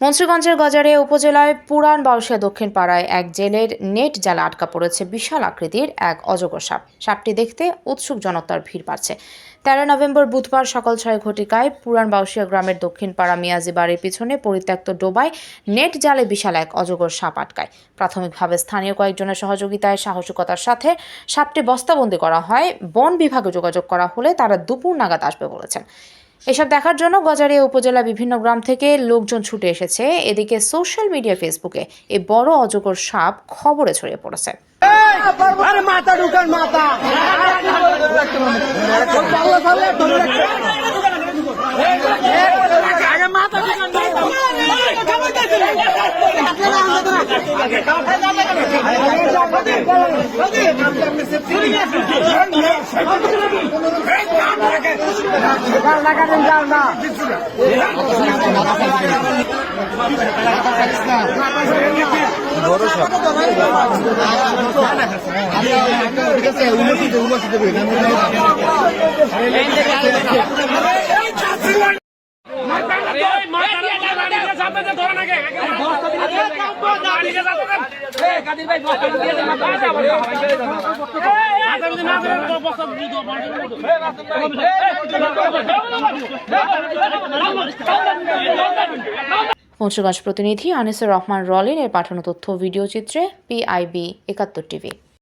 মুন্সিগঞ্জের গজারে উপজেলায় পুরান বাউসিয়া দক্ষিণ পাড়ায় এক জেলের নেট জালে আটকা পড়েছে বিশাল আকৃতির এক অজগর সাপ। সাপটি দেখতে উৎসুক জনতার ভিড় বাড়ছে। তেরো নভেম্বর বুধবার সকাল ছয় ঘটিকায় পুরান বাউসিয়া গ্রামের দক্ষিণ পাড়া মিয়াজি বাড়ির পিছনে পরিত্যক্ত ডোবায় নেট জালে বিশাল এক অজগর সাপ আটকায়। প্রাথমিকভাবে স্থানীয় কয়েকজনের সহযোগিতায় সাহসিকতার সাথে সাপটি বস্তাবন্দি করা হয়। বন বিভাগে যোগাযোগ করা হলে তারা দুপুর নাগাদ আসবে বলেছেন। এসব দেখার জন্য গজারিয়া উপজেলা বিভিন্ন গ্রাম থেকে লোকজন ছুটে এসেছে। এদিকে সোশ্যাল মিডিয়া ফেসবুকে এই বড় অজগর সাপ খবরে ছড়িয়ে পড়েছে। আরে মাথা ঢুকান মাথা। আগে মাথা ঢুকান লাগাবেন যাও না মুন্সিগঞ্জ প্রতিনিধি আনিসুর রহমান রলিনের পাঠানো তথ্য ভিডিও চিত্রে পিআইবি একাত্তর টিভি।